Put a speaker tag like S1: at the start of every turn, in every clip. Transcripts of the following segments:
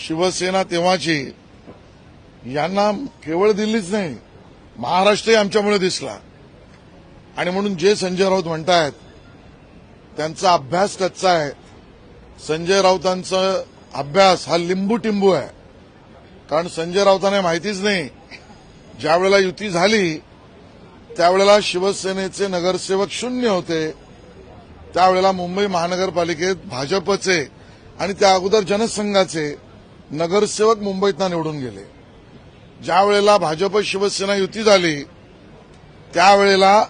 S1: शिवसेना तेव्हाची यांना केवळ दिल्लीच नाही महाराष्ट्रही आमच्यामुळे दिसला. आणि म्हणून जे संजय राऊत म्हणतायत त्यांचा अभ्यास कच्चा आहे. संजय राऊतांचा अभ्यास हा लिंबू टिंबू आहे. कारण संजय राऊतांना माहितीच नाही ज्यावेळेला युती झाली त्यावेळेला शिवसेनेचे नगरसेवक शून्य होते. त्यावेळेला मुंबई महानगरपालिकेत भाजपचे आणि त्या अगोदर जनसंघाचे नगरसेवक मुंबईतनं निवडून गेले. ज्या वेळेला भाजप शिवसेना युती झाली त्यावेळेला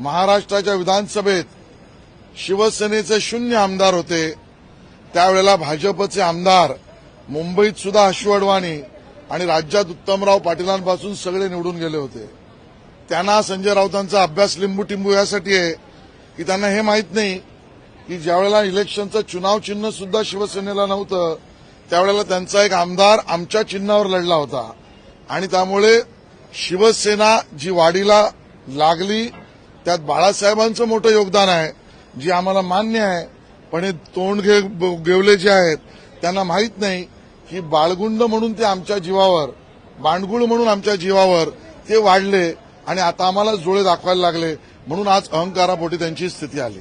S1: महाराष्ट्राच्या विधानसभेत शिवसेनेचे शून्य आमदार होते. त्यावेळेला भाजपचे आमदार मुंबईत सुद्धा अश्व अडवाणी आणि राज्यात उत्तमराव पाटीलांपासून सगळे निवडून गेले होते. त्यांना संजय राऊतांचा अभ्यास लिंबू टिंबू यासाठी आहे की त्यांना हे माहीत नाही की ज्यावेळेला इलेक्शनचं चुनाव चिन्ह सुद्धा शिवसेनेला नव्हतं त्यावेळेला त्यांचा एक आमदार आमच्या चिन्हावर लढला होता. आणि त्यामुळे शिवसेना जी वाढीला लागली त्यात बाळासाहेबांचं मोठं योगदान आहे जी आम्हाला मान्य आहे. पण हे तोंड घे गेवले जे आहेत त्यांना माहीत नाही की बाळगुंड म्हणून ते आमच्या जीवावर बांडगुळ म्हणून आमच्या जीवावर ते वाढले आणि आता आम्हाला जोळे दाखवायला लागले. म्हणून आज अहंकारापोटी त्यांची स्थिती आली.